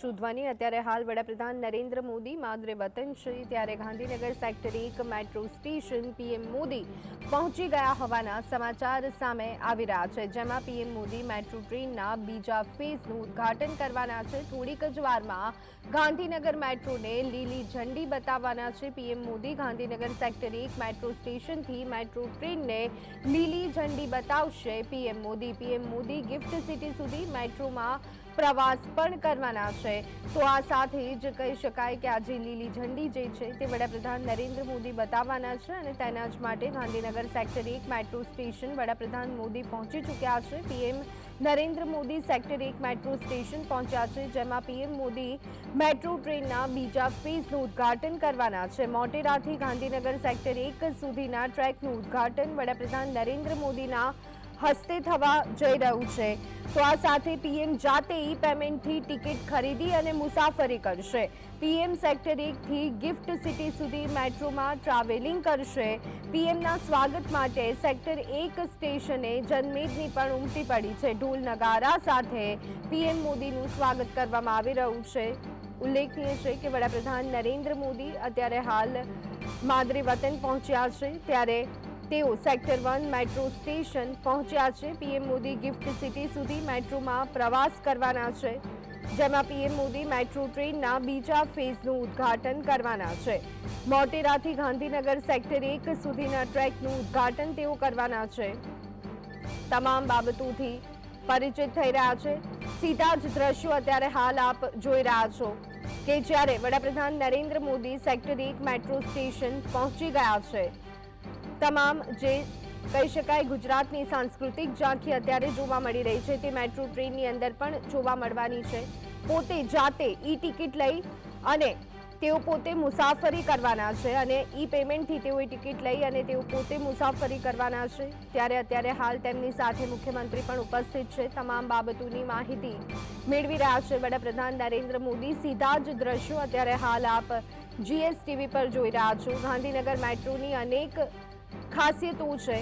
છું અત્યારે હાલ વડાપ્રધાન નરેન્દ્ર મોદી માદરે વતન છે. ત્યારે ગાંધીનગર સેક્ટર એક મેટ્રો સ્ટેશન પીએમ મોદી પહોંચી ગયા હોવાના સમાચાર સામે આવી રહ્યા છે, જેમાં પીએમ મોદી મેટ્રો ટ્રેનના બીજા ફેઝનું ઉદ્ઘાટન કરવાના છે. થોડીક જ વારમાં ગાંધીનગર મેટ્રોને લીલી ઝંડી બતાવવાના છે. પીએમ મોદી ગાંધીનગર સેક્ટર એક મેટ્રો સ્ટેશનથી મેટ્રો ટ્રેનને લીલી ઝંડી બતાવશે PM Modi. PM Modi gift city સુધી મેટ્રોમાં પ્રવાસ પણ કરવાના છે. તો આ સાથે જ કહી શકાય કે આજે લીલી ઝંડી જે છે તે વડાપ્રધાન નરેન્દ્ર મોદી બતાવવાના છે અને તેના જ માટે ગાંધીનગર સેક્ટર એક મેટ્રો સ્ટેશન વડાપ્રધાન મોદી પહોંચી ચૂક્યા છે. પીએમ નરેન્દ્ર મોદી સેક્ટર એક મેટ્રો સ્ટેશન પહોંચ્યા છે, જેમાં પીએમ મોદી મેટ્રો ટ્રેનના બીજા ફેઝનું ઉદ્ઘાટન કરવાના છે. મોટેરાથી ગાંધીનગર સેક્ટર એક સુધીના ટ્રેકનું ઉદ્ઘાટન વડાપ્રધાન નરેન્દ્ર મોદીના હસ્તે થવા જઈ રહ્યું છે. તો આ સાથે પીએમ જાતે ઈ પેમેન્ટથી ટિકિટ ખરીદી અને મુસાફરી કરશે. પીએમ સેક્ટર એકથી ગિફ્ટ સિટી સુધી મેટ્રોમાં ટ્રાવેલિંગ કરશે. પીએમના સ્વાગત માટે સેક્ટર એક સ્ટેશને જનમેદની પણ ઉમટી પડી છે. ઢોલ નગારા સાથે પીએમ મોદીનું સ્વાગત કરવામાં આવી રહ્યું છે. ઉલ્લેખનીય છે કે વડાપ્રધાન નરેન્દ્ર મોદી અત્યારે હાલ માદરે વતન પહોંચ્યા છે. ત્યારે તેઓ સેક્ટર વન મેટ્રો સ્ટેશન પહોંચ્યા છે. પીએમ મોદી ગિફ્ટ સિટી સુધી મેટ્રોમાં પ્રવાસ કરવાના છે, જેમાં પીએમ મોદી મેટ્રો ટ્રેનના બીજા ફેઝનું ઉદ્ઘાટન કરવાના છે. મોટેરાથી ગાંધીનગર સેક્ટર એક સુધીના ટ્રેકનું ઉદ્ઘાટન તેઓ કરવાના છે. તમામ બાબતોથી પરિચિત થઈ રહ્યા છે. સીધા જ દ્રશ્યો અત્યારે હાલ આપ જોઈ રહ્યા છો કે જ્યારે વડાપ્રધાન નરેન્દ્ર મોદી સેક્ટર એક મેટ્રો સ્ટેશન પહોંચી ગયા છે તમામ જે કહી શકાય ગુજરાતની સાંસ્કૃતિક ઝાંખી અત્યારે જોવા મળી રહી છે તે મેટ્રો ટ્રેનની અંદર પણ જોવા મળવાની છે. પોતે જાતે ઈ ટિકિટ લઈ અને તેઓ પોતે મુસાફરી કરવાના છે અને ઈ પેમેન્ટથી તેઓએ ટિકિટ લઈ અને તેઓ પોતે મુસાફરી કરવાના છે. ત્યારે અત્યારે હાલ તેમની સાથે મુખ્યમંત્રી પણ ઉપસ્થિત છે. તમામ બાબતોની માહિતી મેળવી રહ્યા છે વડાપ્રધાન નરેન્દ્ર મોદી. સીધા જ દ્રશ્યો અત્યારે હાલ આપ જીએસટીવી પર જોઈ રહ્યા છો. ગાંધીનગર મેટ્રોની અનેક ખાસિયતો છે,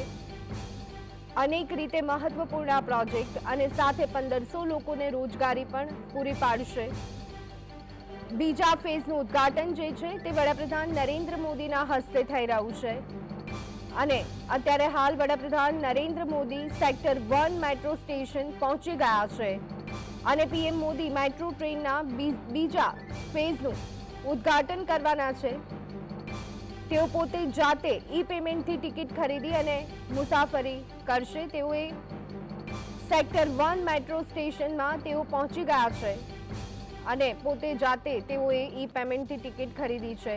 અનેક રીતે મહત્વપૂર્ણ આ પ્રોજેક્ટ અને સાથે પંદરસો લોકોને રોજગારી પણ પૂરી પાડશે. બીજા ફેઝનું ઉદ્ઘાટન જે છે તે વડાપ્રધાન નરેન્દ્ર મોદીના હસ્તે થઈ રહ્યું છે. અને અત્યારે હાલ વડાપ્રધાન Narendra Modi sector one metro station પહોંચી ગયા છે. અને પીએમ મોદી મેટ્રો ટ્રેનના બીજા ફેઝનું ઉદ્ઘાટન કરવાના છે. તેઓ પોતે જાતે ઈ પેમેન્ટથી ટિકિટ ખરીદી અને મુસાફરી કરશે. તેઓએ સેક્ટર વન મેટ્રો સ્ટેશનમાં તેઓ પહોંચી ગયા છે અને પોતે જાતે તેઓએ ઈ પેમેન્ટથી ટિકિટ ખરીદી છે.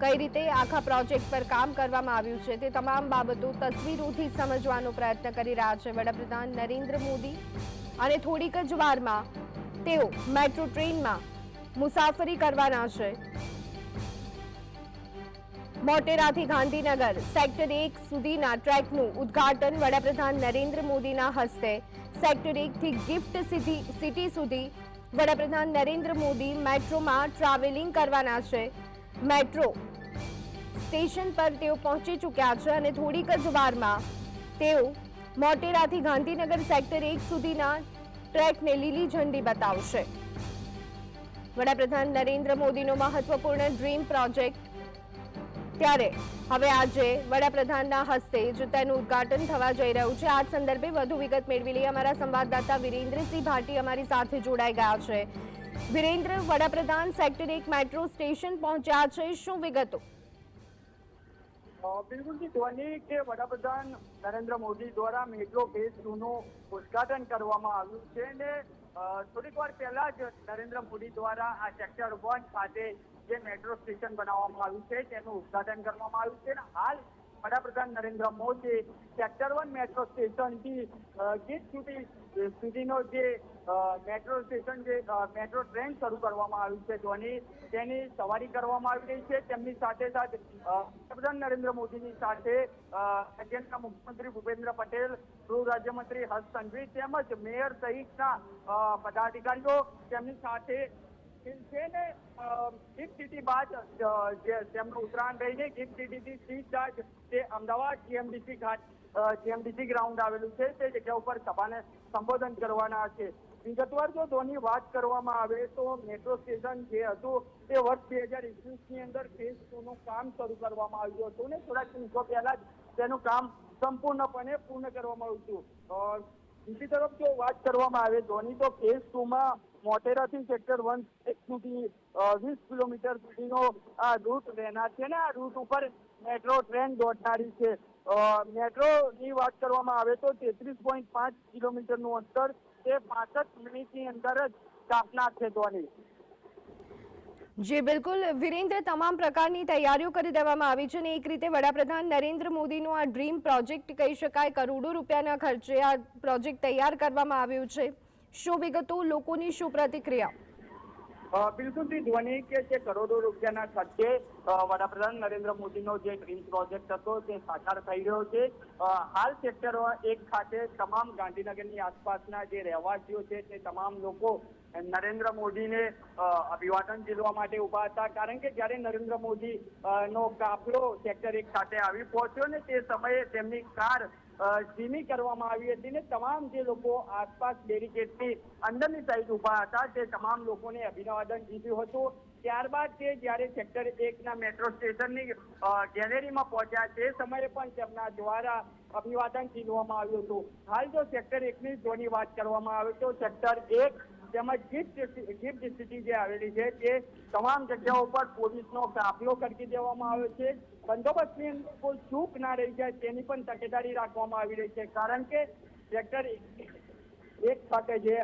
કઈ રીતે આખા પ્રોજેક્ટ પર કામ કરવામાં આવ્યું છે તે તમામ બાબતો તસવીરોથી સમજવાનો પ્રયત્ન કરી રહ્યા છે વડાપ્રધાન નરેન્દ્ર મોદી. અને થોડીક જ વારમાં તેઓ મેટ્રો ટ્રેનમાં મુસાફરી કરવાના છે. મોટેરાથી ગાંધીનગર સેક્ટર એક સુધીના ટ્રેકનું ઉદ્ઘાટન વડાપ્રધાન નરેન્દ્ર મોદીના હસ્તે. સેક્ટર એકથી ગિફ્ટ સિટી સુધી વડાપ્રધાન નરેન્દ્ર મોદી મેટ્રોમાં ટ્રાવેલિંગ કરવાના છે. મેટ્રો સ્ટેશન પર તેઓ પહોંચી ચૂક્યા છે અને થોડીક જ વારમાં તેઓ મોટેરાથી ગાંધીનગર સેક્ટર એક સુધીના ટ્રેકને લીલી ઝંડી બતાવશે. વડાપ્રધાન નરેન્દ્ર મોદીનો મહત્વપૂર્ણ ડ્રીમ પ્રોજેક્ટ ત્યારે હવે આજે વડાપ્રધાનના હસ્તે જ તેનું ઉદ્ઘાટન થવા જઈ રહ્યું છે. આ સંદર્ભે વધુ વિગત મેળવી લઈએ. અમારા સંવાદદાતા વિરેન્દ્રસિંહ ભાટી અમારી સાથે જોડાઈ ગયા છે. વિરેન્દ્ર, વડાપ્રધાન સેક્ટર એક મેટ્રો સ્ટેશન પહોંચ્યા છે. શું વિગતો? બિલકુલ ધ્વની કે વડાપ્રધાન નરેન્દ્ર મોદી દ્વારા મેટ્રો ફેઝ ટુનું ઉદ્ઘાટન કરવામાં આવ્યું છે. અને થોડીક વાર પહેલા જ નરેન્દ્ર મોદી દ્વારા આ સેક્ટર વન ખાતે જે મેટ્રો સ્ટેશન બનાવવામાં આવ્યું છે, તેનું ઉદ્ઘાટન કરવામાં આવ્યું છે. અને હાલ વડાપ્રધાન Narendra Modi sector one metro સ્ટેશનથી ગીત સુધી સુધીનો જે મેટ્રો સ્ટેશન જે મેટ્રો ટ્રેન શરૂ કરવામાં આવ્યું છે ધોની તેની સવારી કરવામાં આવી રહી છે. તેમની સાથે સાથે વડાપ્રધાન નરેન્દ્ર મોદીની સાથે રાજ્યના મુખ્યમંત્રી ભૂપેન્દ્ર પટેલ, ગૃહ રાજ્યમંત્રી હર્ષ સંઘવી તેમજ મેયર સહિતના પદાધિકારીઓ તેમની સાથે છે ને ગિફ્ટ સિટી બાદ જે તેમનું ઉત્તરાયણ રહીને ગિફ્ટ સિટીથી સીધા જ તે અમદાવાદ જીએમડીસી ખાતે જીએમડીસી ગ્રાઉન્ડ આવેલું છે, તે જગ્યા ઉપર સભાને સંબોધન કરવાના છે. વિગતવાર જો ધોની વાત કરવામાં આવે તો મેટ્રો સ્ટેશન જે હતું, તે વર્ષ બે હજાર એકવીસની અંદર ફેઝ ટુ નું કામ શરૂ કરવામાં આવ્યું હતું ને થોડાક દિવસો પહેલા જ તેનું કામ સંપૂર્ણપણે પૂર્ણ કરવામાં આવ્યું હતું. બીજી તરફ જો વાત કરવામાં આવે ધોની તો ફેઝ ટુ માં મોટેરાથી સેક્ટર વન સુધી વીસ કિલોમીટર સુધીનો આ રૂટ રહેનાર છે ને, આ રૂટ ઉપર મેટ્રો ટ્રેન દોડનારી છે. મેટ્રો ની વાત કરવામાં આવે તો તેત્રીસ પોઈન્ટ પાંચ કિલોમીટરનું અંતર તે પાસઠ મિનિટની અંદર જ સ્થાપના છે ધોની જી, બિલકુલ. વિરેન્દ્ર, તમામ પ્રકારની તૈયારીઓ કરી દેવામાં આવી છે અને એક રીતે વડાપ્રધાન નરેન્દ્ર મોદીનો આ ડ્રીમ પ્રોજેક્ટ કહી શકાય, કરોડો રૂપિયાના ખર્ચે આ પ્રોજેક્ટ તૈયાર કરવામાં આવ્યું છે. શું વિગતો? લોકોની શું પ્રતિક્રિયા? બિલકુલ ધ્વનિ કે જે કરોડો રૂપિયાના ખર્ચે વડાપ્રધાન નરેન્દ્ર મોદીનો જે ડ્રીમ પ્રોજેક્ટ હતો તે સાકાર થઈ રહ્યો છે. હાલ સેક્ટર એક ખાતે તમામ ગાંધીનગરની આસપાસના જે રહેવાસીઓ છે તે તમામ લોકો નરેન્દ્ર મોદીને અભિવાદન ઝીલવા માટે ઊભા હતા. કારણ કે જ્યારે નરેન્દ્ર મોદી નો કાફલો સેક્ટર એક ખાતે આવી પહોંચ્યો ને તે સમયે તેમની કાર ધીમી કરવામાં આવી હતી ને તમામ જે લોકો આસપાસ બેરિકેડથી અંદરની સાઈડ ઊભા હતા, તે તમામ લોકોને અભિવાદન જીત્યું હતું. ત્યારબાદ તે જ્યારે સેક્ટર એકના મેટ્રો સ્ટેશનની ગેલેરીમાં પહોંચ્યા, તે સમયે પણ તેમના દ્વારા અભિવાદન ચીનવામાં આવ્યું હતું. હાલ જો સેક્ટર એકની જોની વાત કરવામાં આવે તો સેક્ટર એક તેમજ ગિફ્ટ ગિફ્ટ સિટી જે આવેલી છે તે તમામ જગ્યાઓ પર પોલીસનો કાફલો કરી દેવામાં આવ્યો છે. બંદોબસ્તની અંદર કોઈ ચૂક ના રહી જાય તેની પણ તકેદારી રાખવામાં આવી રહી છે. કારણ કે સેક્ટર એક સાથે જે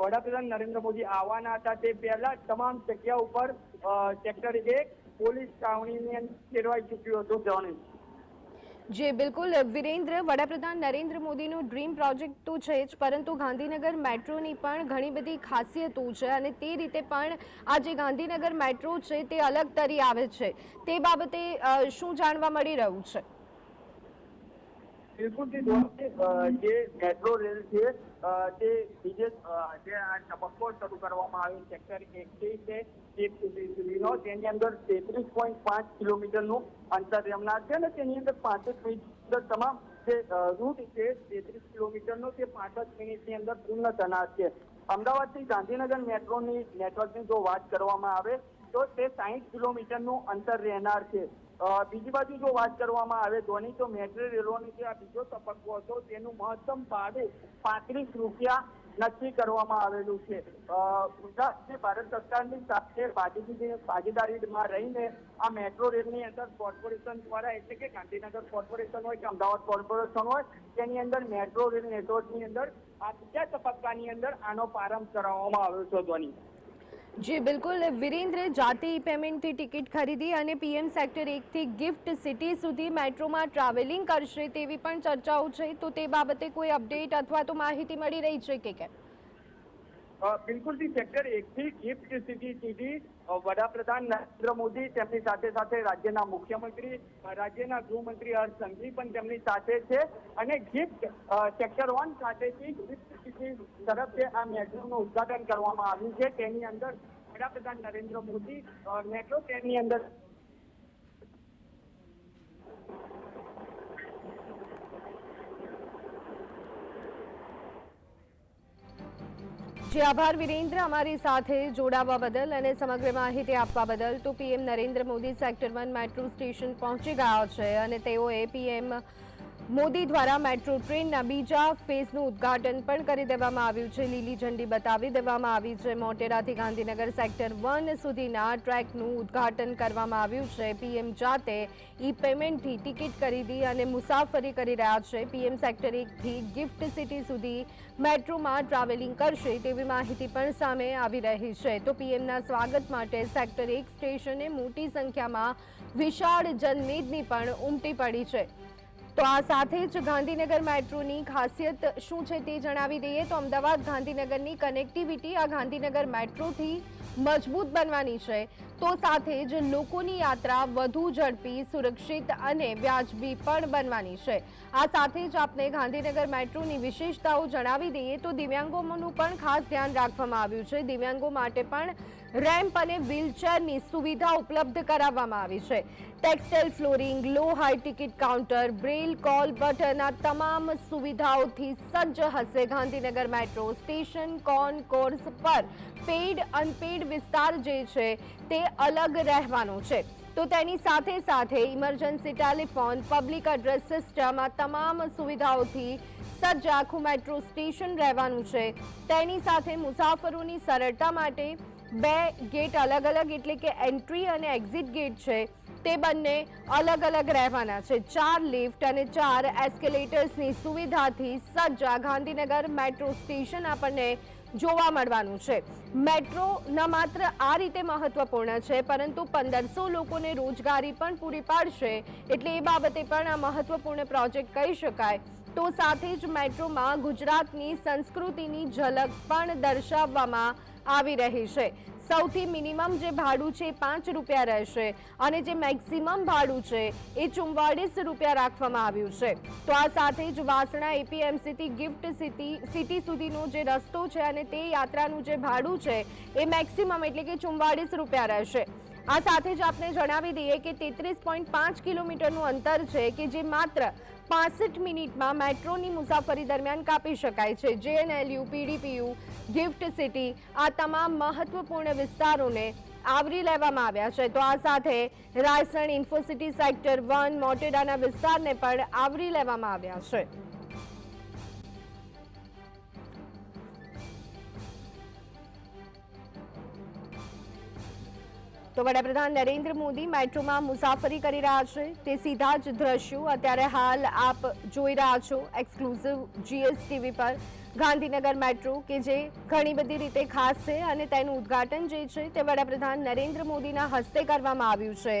વડાપ્રધાન નરેન્દ્ર મોદી આવવાના હતા તે પહેલા તમામ જગ્યા ઉપર સેક્ટર એક પોલીસ છાવણીની ફેરવાઈ ચૂક્યું હતું. જોની જી, બિલકુલ. વિરેન્દ્ર, વડાપ્રધાન નરેન્દ્ર મોદીનું ડ્રીમ પ્રોજેક્ટ તો છે જ, પરંતુ ગાંધીનગર મેટ્રોની પણ ઘણી બધી ખાસિયતો છે અને તે રીતે પણ આ જે ગાંધીનગર મેટ્રો છે તે અલગ તરી આવે છે. તે બાબતે શું જાણવા મળી રહ્યું છે? બિલકુલથી ધોની, અ, જે મેટ્રો રેલ છે તે બીજે જે આ તબક્કો શરૂ કરવામાં આવ્યો સેક્ટર એકથી છે એક સુધી સુધીનો તેની અંદર તેત્રીસ પોઈન્ટ પાંચ કિલોમીટરનું અંતર રમનાર છે અને તેની અંદર પાંત્રીસ મિનિટ તમામ જે રૂટ છે તેત્રીસ કિલોમીટરનો તે પાંસઠ મિનિટની અંદર પૂર્ણ થનાર છે. અમદાવાદથી ગાંધીનગર મેટ્રોની નેટવર્કની જો વાત કરવામાં આવે તો તે સાહીઠ કિલોમીટરનું અંતર રહેનાર છે. બીજી બાજુ જો વાત કરવામાં આવે ધોની તો મેટ્રો રેલોની જે આ બીજો તબક્કો હતો તેનું મહત્તમ ભાડું પાંત્રીસ રૂપિયા નક્કી કરવામાં આવેલું છે. અ, ગુજરાત જે ભારત સરકારની સાથે ભાગીદારીમાં રહીને આ મેટ્રો રેલની અંદર કોર્પોરેશન દ્વારા એટલે કે ગાંધીનગર કોર્પોરેશન હોય કે અમદાવાદ કોર્પોરેશન હોય તેની અંદર મેટ્રો રેલ નેટવર્કની અંદર આ બીજા તબક્કાની અંદર આનો પ્રારંભ કરાવવામાં આવ્યો છે ધ્વની જી, બિલકુલ. વિરેન્દ્ર જાતે પેમેન્ટથી ટિકિટ ખરીદી અને પીએમ સેક્ટર એકથી ગિફ્ટ સિટી સુધી મેટ્રોમાં ટ્રાવેલિંગ કરશે તેવી પણ ચર્ચાઓ છે. તો તે બાબતે કોઈ અપડેટ અથવા તો માહિતી મળી રહી છે કે કેમ? અ, બિલકુલથી સેક્ટર એકથી ગિફ્ટ સિટી સુધી વડાપ્રધાન નરેન્દ્ર મોદી તેમની સાથે સાથે રાજ્યના મુખ્યમંત્રી રાજ્યના ગૃહમંત્રી હર્ષ સંઘવી પણ તેમની સાથે છે. અને ગિફ્ટ સેક્ટર વન ખાતેથી ગિફ્ટ સિટી તરફથી આ મેટ્રોનું ઉદઘાટન કરવામાં આવ્યું છે. તેની અંદર વડાપ્રધાન નરેન્દ્ર મોદી મેટ્રો ટ્રેનની અંદર જી, આભાર વિરેન્દ્ર. અમારી સાથે જોડાવા બદલ અને સમગ્ર માહિતી આપવા બદલ તો PM Narendra Modi sector one metro station પહોંચી ગયા છે અને તેઓએ પીએમ મોદી દ્વારા મેટ્રો ટ્રેનના બીજા ફેઝનું ઉદ્ઘાટન પણ કરી દેવામાં આવ્યું છે. લીલી ઝંડી બતાવી દેવામાં આવી છે. મોટેરાથી ગાંધીનગર સેક્ટર વન સુધીના ટ્રેકનું ઉદ્ઘાટન કરવામાં આવ્યું છે. પીએમ જાતે ઈ પેમેન્ટથી ટિકિટ ખરીદી અને મુસાફરી કરી રહ્યા છે. પીએમ સેક્ટર એકથી ગિફ્ટ સિટી સુધી મેટ્રોમાં ટ્રાવેલિંગ કરશે તેવી માહિતી પણ સામે આવી રહી છે. તો પીએમના સ્વાગત માટે સેક્ટર એક સ્ટેશને મોટી સંખ્યામાં વિશાળ જનમેદની પણ ઉમટી પડી છે. તો આ સાથે જ ગાંધીનગર મેટ્રોની ખાસિયત શું છે તે જણાવી દઈએ. તો અમદાવાદ ગાંધીનગરની કનેક્ટિવિટી આ ગાંધીનગર મેટ્રોથી મજબૂત બનવાની છે. તો સાથે જ લોકોની યાત્રા વધુ ઝડપી, સુરક્ષિત અને વ્યાજબી પણ બનવાની છે. આ સાથે જ આપને ગાંધીનગર મેટ્રોની વિશેષતાઓ જણાવી દઈએ તો દિવ્યાંગોનું પણ ખાસ ધ્યાન રાખવામાં આવ્યું છે. દિવ્યાંગો માટે પણ રેમ્પ અને વ્હીલચેરની સુવિધા ઉપલબ્ધ કરાવવામાં આવી છે. Textile flooring low high ticket counter braille call button આ તમામ સુવિધાઓથી સજ્જ હશે. Gandhinagar metro station concourse પર પેડ અનપેડ વિસ્તાર જે છે તે અલગ રહેવાનો છે. તો તેની સાથે સાથે emergency telephone public address system આ તમામ સુવિધાઓથી સજ્જ આખું મેટ્રો સ્ટેશન રહેવાનું છે. તેની સાથે મુસાફરોની સરળતા માટે બે ગેટ અલગ અલગ એટલે કે એન્ટ્રી અને એક્ઝિટ ગેટ છે, તે બંને અલગ અલગ રહેવાના છે. ચાર લિફ્ટ અને ચાર એસ્કેલેટર્સની સુવિધાથી સજ્જ ગાંધીનગર મેટ્રો સ્ટેશન આપણને જોવા મળવાનું છે. મેટ્રો ન માત્ર આ રીતે મહત્વપૂર્ણ છે, પરંતુ પંદરસો લોકોને રોજગારી પણ પૂરી પાડશે, એટલે એ બાબતે પણ આ મહત્વપૂર્ણ પ્રોજેક્ટ કહી શકાય. તો સાથે જ મેટ્રોમાં ગુજરાતની સંસ્કૃતિની ઝલક પણ દર્શાવવામાં આવી રહી છે. સૌથી મિનિમમ જે ભાડું છે પાંચ રૂપિયા રહેશે અને જે મેક્સિમમ ભાડું છે એ ચુમ્વાળીસ રૂપિયા રાખવામાં આવ્યું છે. તો આ સાથે જ વાસણા એપીએમસીથી ગિફ્ટ સિટી સિટી સુધીનો જે રસ્તો છે અને તે યાત્રાનું જે ભાડું છે એ મેક્સિમમ એટલે કે ચુમ્વાળીસ રૂપિયા રહેશે. આ સાથે જ આપને જણાવી દઈએ કે તેત્રીસ પોઈન્ટ પાંચ કિલોમીટરનું અંતર છે કે જે માત્ર પાસઠ મિનિટમાં મેટ્રોની મુસાફરી દરમિયાન કાપી શકાય છે. જેએનએલયુ પીડીપીયુ ગિફ્ટ સિટી આ તમામ મહત્વપૂર્ણ વિસ્તારોને આવરી લેવામાં આવ્યા છે. તો આ સાથે રાયસણ, ઇન્ફોસિટી સેક્ટર વન, મોટેડાના વિસ્તારને પણ આવરી લેવામાં આવ્યા છે. તો વડાપ્રધાન નરેન્દ્ર મોદી મેટ્રોમાં મુસાફરી કરી રહ્યા છે. તે સીધા જ દ્રશ્યો અત્યારે હાલ આપ જોઈ રહ્યા છો એક્સક્લુઝિવ જીએસટીવી પર. ગાંધીનગર મેટ્રો, કે જે ઘણી બધી રીતે ખાસ છે અને તેનું ઉદ્ઘાટન જે છે તે વડાપ્રધાન નરેન્દ્ર મોદીના હસ્તે કરવામાં આવ્યું છે.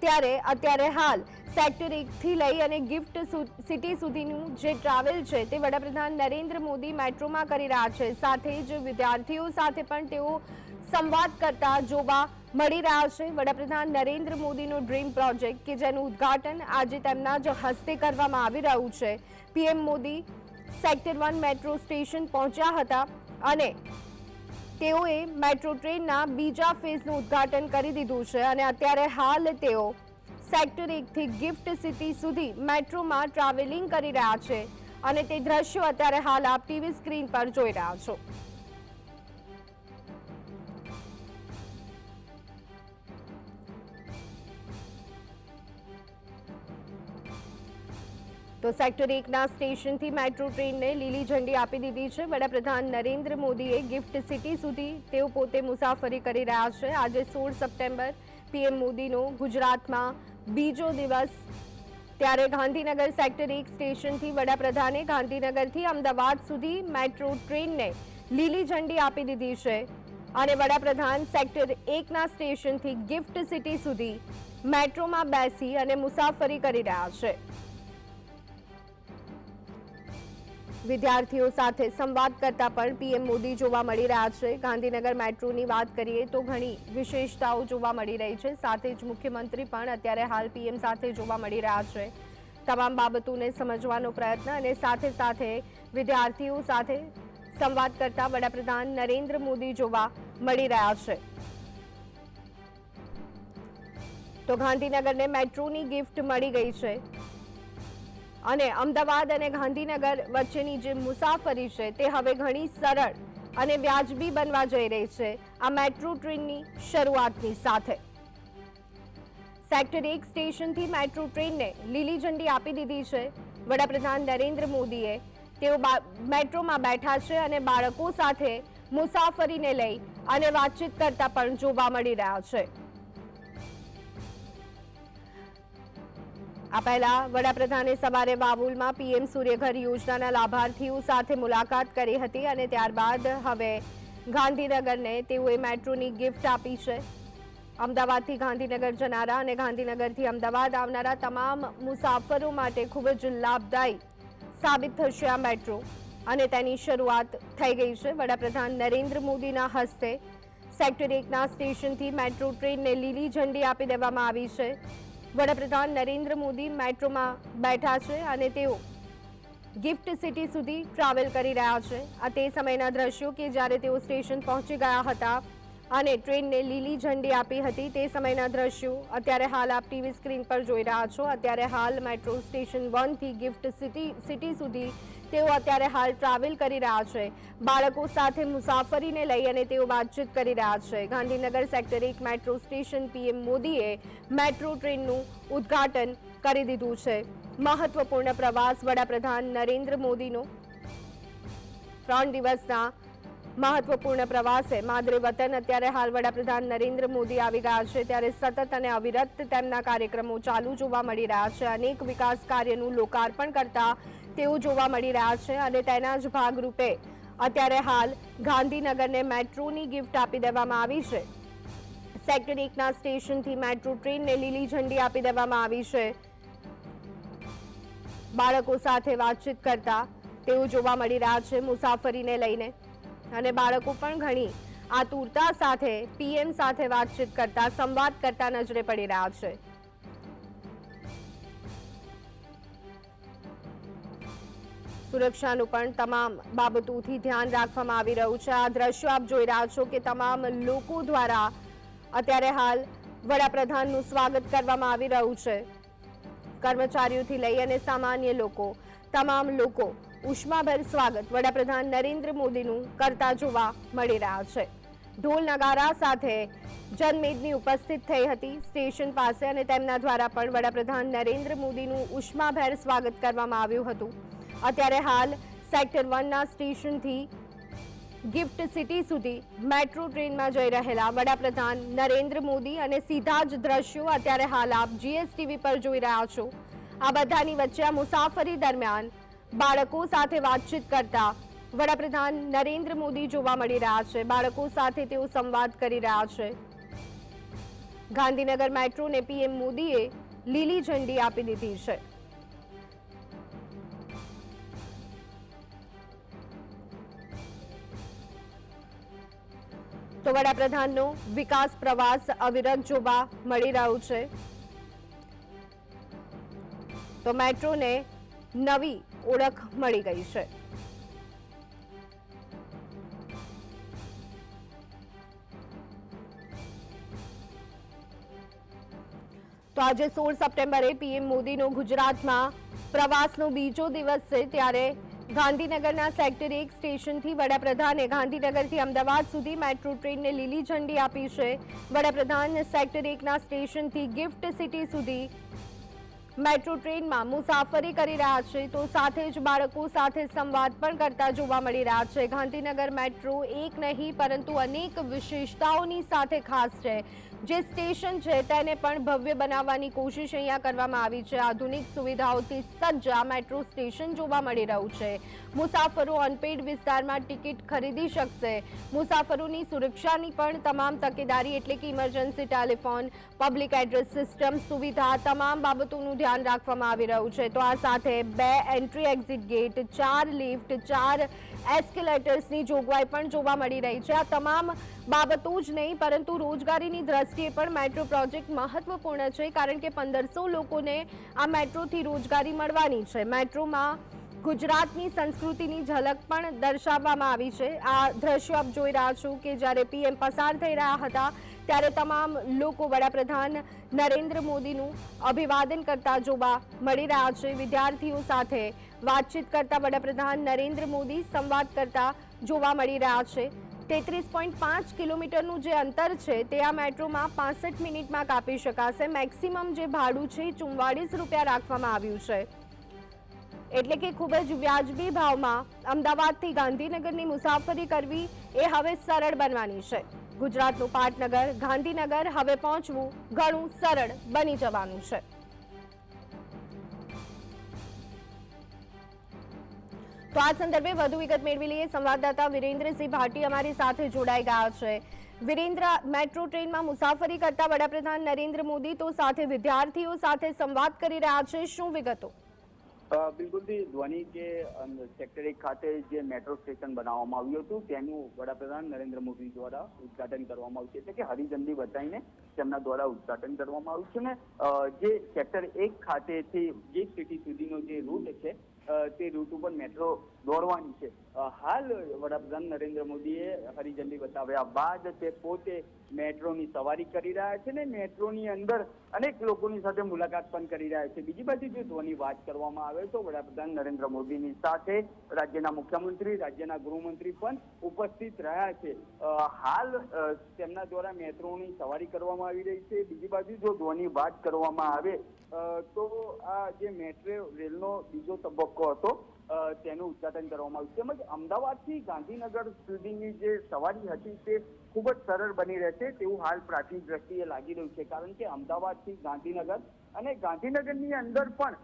ત્યારે અત્યારે હાલ સેક્ટર એકથી લઈ અને ગિફ્ટ સિટી સુધીનું જે ટ્રાવેલ છે તે વડાપ્રધાન નરેન્દ્ર મોદી મેટ્રોમાં કરી રહ્યા છે. સાથે જ વિદ્યાર્થીઓ સાથે પણ તેઓ સંવાદ કરતા જોવા મળી રહ્યા છે. વડાપ્રધાન નરેન્દ્ર મોદીનો ડ્રીમ પ્રોજેક્ટ કે જેનું ઉદ્ઘાટન આજે તેમના જ હસ્તે કરવામાં આવી રહ્યું છે. PM Modi sector one metro station પહોંચ્યા હતા અને તેઓએ મેટ્રો ટ્રેનના બીજા ફેઝનું ઉદ્ઘાટન કરી દીધું છે અને અત્યારે હાલ તેઓ સેક્ટર એકથી ગિફ્ટ સિટી સુધી મેટ્રોમાં ટ્રાવેલિંગ કરી રહ્યા છે અને તે દ્રશ્યો અત્યારે હાલ આપ ટીવી સ્ક્રીન પર જોઈ રહ્યા છો. તો સેક્ટર એકના સ્ટેશનથી મેટ્રો ટ્રેનને લીલી ઝંડી આપી દીધી છે. વડાપ્રધાન નરેન્દ્ર મોદીએ ગિફ્ટ સિટી સુધી તેઓ પોતે મુસાફરી કરી રહ્યા છે. આજે સોળ સપ્ટેમ્બર પીએમ મોદીનો ગુજરાતમાં બીજો દિવસ. ત્યારે ગાંધીનગર સેક્ટર એક સ્ટેશનથી વડાપ્રધાને ગાંધીનગરથી અમદાવાદ સુધી મેટ્રો ટ્રેનને લીલી ઝંડી આપી દીધી છે. અને વડાપ્રધાન સેક્ટર એકના સ્ટેશનથી ગિફ્ટ સિટી સુધી મેટ્રોમાં બેસી અને મુસાફરી કરી રહ્યા છે. વિદ્યાર્થીઓ સાથે સંવાદ કરતા પણ પીએમ મોદી જોવા મળી રહ્યા છે. ગાંધીનગર મેટ્રોની વાત કરીએ તો ઘણી વિશેષતાઓ જોવા મળી રહી છે. સાથે જ મુખ્યમંત્રી પણ અત્યારે હાલ પીએમ સાથે જોવા મળી રહ્યા છે. તમામ બાબતોને સમજવાનો પ્રયત્ન અને સાથે સાથે વિદ્યાર્થીઓ સાથે સંવાદ કરતા વડાપ્રધાન નરેન્દ્ર મોદી જોવા મળી રહ્યા છે. તો ગાંધીનગરને મેટ્રોની ગિફ્ટ મળી ગઈ છે. અને અમદાવાદ અને ગાંધીનગર વચ્ચેની જે મુસાફરી છે તે હવે ઘણી સરળ અને વ્યાજબી બનવા જઈ રહી છે. આ મેટ્રો ટ્રેનની શરૂઆતની સાથે. સેક્ટર એક સ્ટેશનથી મેટ્રો ટ્રેનને લીલી ઝંડી આપી દીધી છે. વડાપ્રધાન નરેન્દ્ર મોદીએ તેઓ મેટ્રોમાં બેઠા છે અને બાળકો સાથે મુસાફરીને લઈ અને વાતચીત કરતા પણ જોવા મળી રહ્યા છે. આ પહેલા વડાપ્રધાને સવારે વાવુલમાં પીએમ સૂર્યઘર યોજનાના લાભાર્થીઓ સાથે મુલાકાત કરી હતી અને ત્યારબાદ હવે ગાંધીનગરને તેઓએ મેટ્રોની ગિફ્ટ આપી છે. અમદાવાદથી ગાંધીનગર જનારા અને ગાંધીનગરથી અમદાવાદ આવનારા તમામ મુસાફરો માટે ખૂબ જ લાભદાયી સાબિત થશે આ મેટ્રો અને તેની શરૂઆત થઈ ગઈ છે. વડાપ્રધાન નરેન્દ્ર મોદીના હસ્તે સેક્ટર એકના સ્ટેશનથી મેટ્રો ટ્રેનને લીલી ઝંડી આપી દેવામાં આવી છે. વડાપ્રધાન નરેન્દ્ર મોદી મેટ્રોમાં બેઠા છે અને તેઓ ગિફ્ટ સિટી સુધી ટ્રાવેલ કરી રહ્યા છે. આ તે સમયના દ્રશ્યો કે જ્યારે તેઓ સ્ટેશન પહોંચી ગયા હતા અને ટ્રેનને લીલી ઝંડી આપી હતી તે સમયના દ્રશ્યો અત્યારે હાલ આપ ટીવી સ્ક્રીન પર જોઈ રહ્યા છો. અત્યારે હાલ મેટ્રો સ્ટેશન વનથી ગિફ્ટ સિટી સિટી સુધી તેઓ અત્યારે હાલ ટ્રાવેલ કરી રહ્યા છે. બાળકો સાથે મુસાફરીને લઈ અને તેઓ વાતચીત કરી રહ્યા છે. ગાંધીનગર સેક્ટર એક મેટ્રો સ્ટેશન પીએમ મોદીએ મેટ્રો ટ્રેનનું ઉદ્ઘાટન કરી દીધું છે. મહત્વપૂર્ણ પ્રવાસ વડાપ્રધાન નરેન્દ્ર મોદીનો ત્રણ દિવસના મહત્વપૂર્ણ પ્રવાસે માદરે વતન અત્યારે હાલ વડાપ્રધાન નરેન્દ્ર મોદી આવી ગયા છે. ત્યારે સતત અને અવિરત તેમના કાર્યક્રમો ચાલુ જોવા મળી રહ્યા છે. અનેક વિકાસ કાર્યનું લોકાર્પણ કરતા તેઓ જોવા મળી રહ્યા છે અને તેના જ ભાગરૂપે અત્યારે હાલ ગાંધીનગરને મેટ્રોની ગિફ્ટ આપી દેવામાં આવી છે. સેક્ટર એકના સ્ટેશનથી મેટ્રો ટ્રેનને લીલી ઝંડી આપી દેવામાં આવી છે. બાળકો સાથે વાતચીત કરતા તેઓ જોવા મળી રહ્યા છે મુસાફરીને લઈને. અને બાળકો પણ ઘણી આતુરતા સાથે, પીએમ સાથે વાતચીત કરતા, સંવાદ કરતા નજરે પડી રહ્યા છે. સુરક્ષાનું પણ તમામ બાબતોથી ધ્યાન રાખવામાં આવી રહ્યું છે. આ દ્રશ્યો આપ જોઈ રહ્યા છો કે તમામ લોકો દ્વારા અત્યારે હાલ વડાપ્રધાનનું સ્વાગત કરવામાં આવી રહ્યું છે. કર્મચારીઓથી લઈ અને સામાન્ય લોકો, તમામ લોકો ઉષ્માભેર સ્વાગત વડાપ્રધાન નરેન્દ્ર મોદીનું કરતા જોવા મળી રહ્યા છે. ઢોલ નગારા સાથે જનમેદની ઉપસ્થિત થઈ હતી સ્ટેશન પાસે અને તેમના દ્વારા પણ વડાપ્રધાન નરેન્દ્ર મોદીનું ઉષ્માભેર સ્વાગત કરવામાં આવ્યું હતું. અત્યારે હાલ સેક્ટર વનના સ્ટેશનથી ગિફ્ટ સિટી સુધી મેટ્રો ટ્રેનમાં જઈ રહેલા વડાપ્રધાન નરેન્દ્ર મોદી અને સીધા જ દ્રશ્યો અત્યારે હાલ આપ જીએસટીવી પર જોઈ રહ્યા છો. આ બધાની વચ્ચે મુસાફરી દરમિયાન બાળકો સાથે વાતચીત કરતા વડાપ્રધાન નરેન્દ્ર મોદી જોવા મળી રહ્યા છે. બાળકો સાથે તેઓ સંવાદ કરી રહ્યા છે. ગાંધીનગર મેટ્રોને પીએમ મોદીએ લીલી ઝંડી આપી દીધી છે. તો વડાપ્રધાનનો વિકાસ પ્રવાસ અવિરત જોવા મળી રહ્યું છે. તો મેટ્રોને નવી ઓળખ મળી ગઈ છે. તો આજે સોળ સપ્ટેમ્બરે પીએમ મોદીનો ગુજરાતમાં પ્રવાસનો બીજો દિવસ છે ત્યારે ગાંધીનગરના સેક્ટર એક સ્ટેશનથી વડાપ્રધાને ગાંધીનગરથી અમદાવાદ સુધી મેટ્રો ટ્રેનને લીલી ઝંડી આપી છે. વડાપ્રધાન સેક્ટર એકના સ્ટેશનથી ગિફ્ટ સિટી સુધી મેટ્રો ટ્રેનમાં મુસાફરી કરી રહ્યા છે તો સાથે જ બાળકો સાથે સંવાદ પણ કરતા જોવા મળી રહ્યા છે. ગાંધીનગર મેટ્રો એક નહીં, પરંતુ અનેક વિશેષતાઓની સાથે ખાસ છે. જે સ્ટેશન છે તેને પણ ભવ્ય બનાવવાની કોશિશ અહીંયા કરવામાં આવી છે. આધુનિક સુવિધાઓથી સજ્જ આ મેટ્રો સ્ટેશન જોવા મળી રહ્યું છે. મુસાફરો અનપેડ વિસ્તારમાં ટિકિટ ખરીદી શકશે. મુસાફરોની સુરક્ષાની પણ તમામ તકેદારી એટલે કે emergency telephone public address system સુવિધા તમામ બાબતોનું ધ્યાન રાખવામાં આવી રહ્યું છે. તો આ સાથે બે એન્ટ્રી એક્ઝિટ ગેટ ચાર લિફ્ટ ચાર એસ્કેલેટર્સની જોગવાઈ પણ જોવા મળી રહી છે. આ તમામ બાબતો જ નહીં, પરંતુ રોજગારીની દ્રષ્ટિએ પણ મેટ્રો પ્રોજેક્ટ મહત્વપૂર્ણ છે, કારણ કે પંદરસો લોકોને આ મેટ્રોથી રોજગારી મળવાની છે. મેટ્રોમાં ગુજરાતની સંસ્કૃતિની ઝલક પણ દર્શાવવામાં આવી છે. આ દ્રશ્યો આપ જોઈ રહ્યા છો કે જ્યારે પીએમ પસાર થઈ રહ્યા હતા, ત્યારે તમામ લોકો વડાપ્રધાન નરેન્દ્ર મોદીનું અભિવાદન કરતા જોવા મળી રહ્યા છે. વિદ્યાર્થીઓ સાથે વાતચીત કરતા વડાપ્રધાન નરેન્દ્ર મોદી, સંવાદ કરતા જોવા મળી રહ્યા છે. તેત્રીસ પોઈન્ટ પાંચ કિલોમીટરનું જે અંતર છે તે આ મેટ્રોમાં પાસઠ મિનિટમાં કાપી શકાશે. મેક્સિમમ જે ભાડું છે ચુમ્વાળીસ રૂપિયા રાખવામાં આવ્યું છે. એટલે કે ખૂબ જ વ્યાજબી ભાવમાં અમદાવાદથી ગાંધીનગરની મુસાફરી કરવી એ હવે સરળ બનવાની છે. ગુજરાતનું પાટનગર, ગાંધીનગર હવે પહોંચવું ઘણું સરળ બની જવાનું છે. તો આ સંદર્ભે વધુ વિગત મેળવી લઈએ. સંવાદદાતા વિરેન્દ્રસિંહ ભાટી અમારી સાથે જોડાઈ ગયા છે. વિરેન્દ્ર, મેટ્રો ટ્રેનમાં મુસાફરી કરતા વડાપ્રધાન નરેન્દ્ર મોદી તો સાથે વિદ્યાર્થીઓ સાથે સંવાદ કરી રહ્યા છે. શું વિગતો? બિલકુલ ધ્વની કે સેક્ટર એક ખાતે જે મેટ્રો સ્ટેશન બનાવવામાં આવ્યું હતું, તેનું વડાપ્રધાન નરેન્દ્ર મોદી દ્વારા ઉદ્ઘાટન કરવામાં આવ્યું છે. એટલે કે હરિઝંડી બતાવીને તેમના દ્વારા ઉદ્ઘાટન કરવામાં આવ્યું છે. ને જે સેક્ટર એક ખાતેથી જે સિટી સુધીનો જે રૂટ છે તે રૂટ ઉપર મેટ્રો દોડવાની છે. હાલ વડાપ્રધાન નરેન્દ્ર મોદીએ હરી બતાવ્યા બાદ તે પોતે મેટ્રોની સવારી કરી રહ્યા છે ને મેટ્રોની અંદર અનેક લોકોની સાથે મુલાકાત પણ કરી રહ્યા છે. બીજી બાજુ જો ધ્વની વાત કરવામાં આવે તો વડાપ્રધાન નરેન્દ્ર મોદીની સાથે રાજ્યના મુખ્યમંત્રી, રાજ્યના ગૃહમંત્રી પણ ઉપસ્થિત રહ્યા છે. હાલ તેમના દ્વારા મેટ્રોની સવારી કરવામાં આવી રહી છે. બીજી બાજુ જો ધ્વની વાત કરવામાં આવે તો આ જે મેટ્રો, રેલનો બીજો તબક્કો હતો તેનું ઉદઘાટન કરવામાં આવ્યું. તેમજ અમદાવાદથી ગાંધીનગર સુધીની જે સવારી હતી તે ખૂબ જ સરળ બની રહેશે તેવું હાલ પ્રાથમિક દ્રષ્ટિએ લાગી રહ્યું છે. કારણ કે અમદાવાદથી ગાંધીનગર અને ગાંધીનગરની અંદર પણ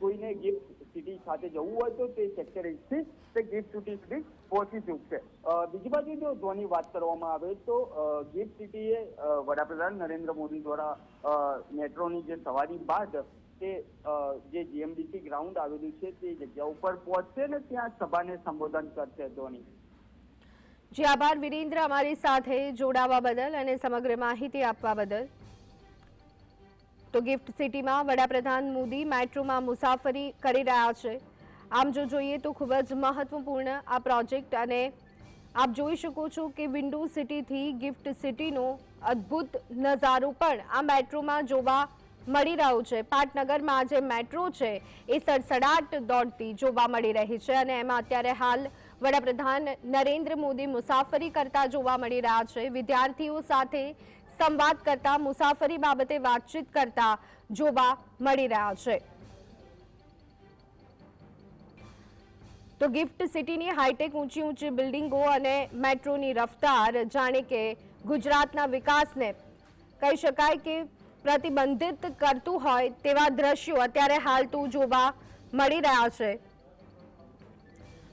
કોઈને ગિફ્ટ સિટી ખાતે જવું હોય તો તે સેક્ટર તે ગિફ્ટ સિટી સુધી પહોંચી ચૂકશે. બીજી બાજુ જો ધોની વાત કરવામાં આવે તો ગિફ્ટ સિટીએ વડાપ્રધાન નરેન્દ્ર મોદી દ્વારા મેટ્રોની જે સવારી બાદ તે જે જીએમડીસી ગ્રાઉન્ડ આવેલું છે, તે જગ્યા ઉપર પહોંચશે ને ત્યાં સભાને સંબોધન કરશે ધોની? જી, આભાર વિરેન્દ્ર અમારી સાથે જોડાવા બદલ અને સમગ્ર માહિતી આપવા બદલ. તો ગિફ્ટ સિટીમાં વડાપ્રધાન મોદી મેટ્રોમાં મુસાફરી કરી રહ્યા છે. આમ જો જોઈએ તો ખૂબ જ મહત્વપૂર્ણ આ પ્રોજેક્ટ અને આપ જોઈ શકો છો કે વિન્ડો સિટીથી ગિફ્ટ સિટીનો અદ્ભુત નજારો પણ આ મેટ્રોમાં જોવા મળી રહ્યો છે. પાટનગરમાં જે મેટ્રો છે એ સડસડાટ દોડતી જોવા મળી રહી છે અને એમાં અત્યારે હાલ વડાપ્રધાન નરેન્દ્ર મોદી મુસાફરી કરતા જોવા મળી રહ્યા છે. વિદ્યાર્થીઓ સાથે સંવાદ કરતા, મુસાફરી બાબતે વાતચીત કરતા જોવા મળી રહ્યા છે. તો ગિફ્ટ સિટીની હાઈટેક ઊંચી ઊંચી બિલ્ડિંગો અને મેટ્રોની રફતાર જાણે કે ગુજરાતના વિકાસને કહી શકાય કે પ્રતિબંધિત કરતું હોય તેવા દ્રશ્યો અત્યારે હાલ તો જોવા મળી રહ્યા છે.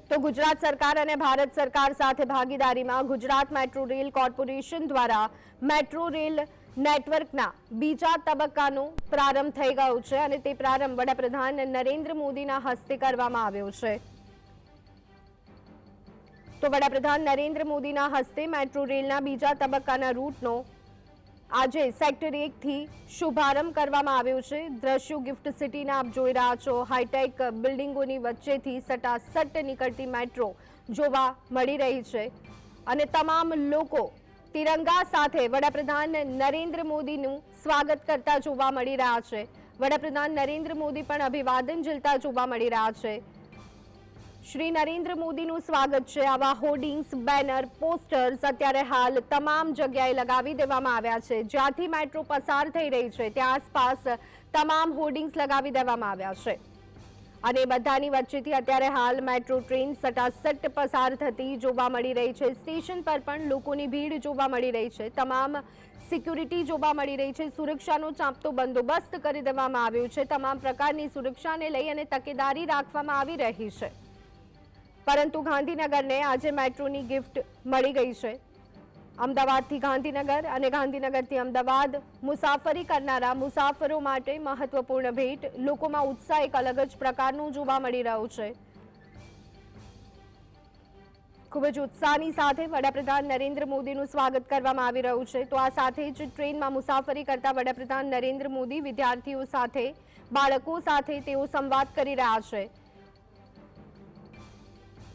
તો ગુજરાત સરકાર અને ભારત સરકાર સાથે ભાગીદારીમાં ગુજરાત મેટ્રો રેલ કોર્પોરેશન દ્વારા મેટ્રો રેલ નેટવર્કના બીજા તબક્કાનો પ્રારંભ થઈ ગયો છે અને તે પ્રારંભ વડાપ્રધાન નરેન્દ્ર મોદીના હસ્તે કરવામાં આવ્યો છે. તો વડાપ્રધાન નરેન્દ્ર મોદીના હસ્તે મેટ્રો રેલના બીજા તબક્કાના રૂટનો આજે સેક્ટર એકથી શુભારંભ કરવામાં આવ્યો છે. દ્રશ્યો ગિફ્ટ સિટીના આપ જોઈ રહ્યા છો. હાઈટેક બિલ્ડિંગોની વચ્ચેથી સટાસટ નીકળતી મેટ્રો જોવા મળી રહી છે અને તમામ લોકો તિરંગા સાથે વડાપ્રધાન નરેન્દ્ર મોદીનું સ્વાગત કરતા જોવા મળી રહ્યા છે. વડાપ્રધાન નરેન્દ્ર મોદી પણ અભિવાદન ઝીલતા જોવા મળી રહ્યા છે. શ્રી નરેન્દ્ર મોદીનું સ્વાગત છે. આવા હોર્ડિંગ્સ, બેનર, પોસ્ટર્સ અત્યારે હાલ તમામ જગ્યાએ લગાવી દેવામાં આવ્યા છે. જ્યાંથી મેટ્રો પસાર થઈ રહી છે, ત્યાં આસપાસ તમામ હોર્ડિંગ્સ લગાવી દેવામાં આવ્યા છે. અને બધાની વચ્ચેથી અત્યારે હાલ મેટ્રો ટ્રેન સટાસટ પસાર થતી જોવા મળી રહી છે. સ્ટેશન પર પણ લોકોની ભીડ જોવા મળી રહી છે. તમામ સિક્યુરિટી જોવા મળી રહી છે. સુરક્ષાનો ચાંપતો બંદોબસ્ત કરી દેવામાં આવ્યો છે. તમામ પ્રકારની સુરક્ષાને લઈ અને તકેદારી રાખવામાં આવી રહી છે. પરંતુ ગાંધીનગરને આજે મેટ્રોની ગિફ્ટ મળી ગઈ છે. અમદાવાદથી ગાંધીનગર અને ગાંધીનગરથી અમદાવાદ મુસાફરી કરનારા મુસાફરો માટે મહત્વપૂર્ણ ભેટ, લોકોમાં ઉત્સાહ એક અલગ જ પ્રકારનું જોવા મળી રહ્યું છે. ખૂબ જ ઉત્સાહની સાથે વડાપ્રધાન નરેન્દ્ર મોદીનું સ્વાગત કરવામાં આવી રહ્યું છે. તો આ સાથે જ ટ્રેનમાં મુસાફરી કરતા વડાપ્રધાન નરેન્દ્ર મોદી વિદ્યાર્થીઓ સાથે, બાળકો સાથે તેઓ સંવાદ કરી રહ્યા છે.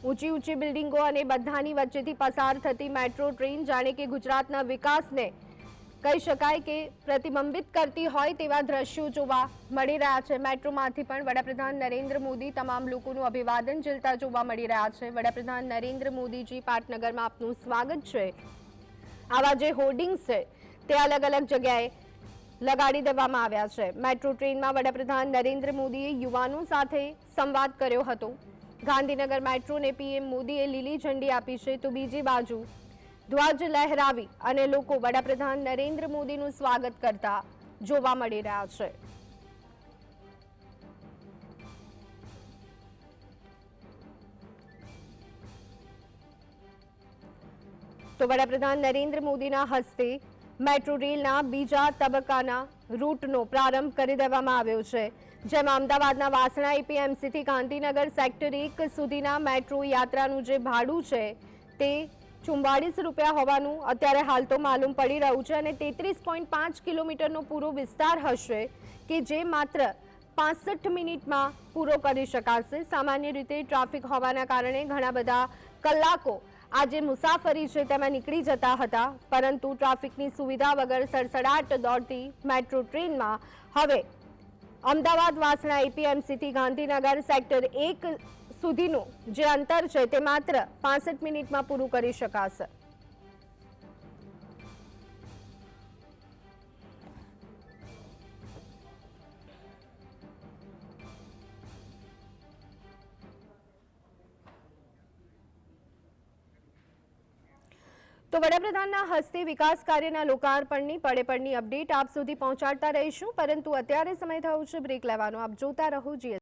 ઊંચી ઊંચી બિલ્ડિંગો અને બધાની વચ્ચેથી પસાર થતી મેટ્રો ટ્રેન જાણે કે ગુજરાતના વિકાસને કહી શકાય કે પ્રતિબંબિત કરતી હોય તેવા દ્રશ્યો જોવા મળી રહ્યા છે. મેટ્રોમાંથી પણ વડાપ્રધાન નરેન્દ્ર મોદી તમામ લોકોનું અભિવાદન ઝીલતા જોવા મળી રહ્યા છે. વડાપ્રધાન નરેન્દ્ર મોદીજી પાટનગરમાં આપનું સ્વાગત છે. આવા જે હોર્ડિંગ્સ છે તે અલગ અલગ જગ્યાએ લગાડી દેવામાં આવ્યા છે. મેટ્રો ટ્રેનમાં વડાપ્રધાન નરેન્દ્ર મોદીએ યુવાનો સાથે સંવાદ કર્યો હતો. ગાંધીનગર મેટ્રોને પીએમ મોદીએ લીલી ઝંડી આપી છે તો બીજી બાજુ ધ્વજ લહેરાવી અને લોકો વડાપ્રધાન નરેન્દ્ર મોદીનું સ્વાગત કરતા જોવા મળી રહ્યા છે. તો વડાપ્રધાન નરેન્દ્ર મોદીના હસ્તે મેટ્રો રેલના બીજા તબક્કાના રૂટનો પ્રારંભ કરી દેવામાં આવ્યો છે. જેમાં અમદાવાદના વાસણા એપીએમસીથી ગાંધીનગર સેક્ટર એક સુધીના મેટ્રો યાત્રાનું જે ભાડું છે, તે ચુમ્બાળીસ રૂપિયા હોવાનું અત્યારે હાલ તો માલુમ પડી રહ્યું છે અને તેત્રીસ પોઈન્ટ પાંચ કિલોમીટરનો પૂરો વિસ્તાર હશે કે જે માત્ર પાસઠ મિનિટમાં પૂરો કરી શકાશે. સામાન્ય રીતે ટ્રાફિક હોવાના કારણે ઘણા બધા કલાકો આજે મુસાફરી છે તેમાં નીકળી જતા હતા, પરંતુ ટ્રાફિકની સુવિધા વગર સડસડાટ દોડતી મેટ્રો ટ્રેનમાં હવે અમદાવાદ વાસણા એપીએમસીથી ગાંધીનગર સેક્ટર એક સુધીનું જે અંતર છે તે માત્ર પાસઠ મિનિટમાં પૂરું કરી શકાશે. તો વડાપ્રધાનના હસ્તે વિકાસ કાર્યના લોકાર્પણની પડે પડની અપડેટ આપ સુધી પહોંચાડતા રહીશું. પરંતુ અત્યારે સમય થયો છે બ્રેક લેવાનો. આપ જોતા રહો જીએસ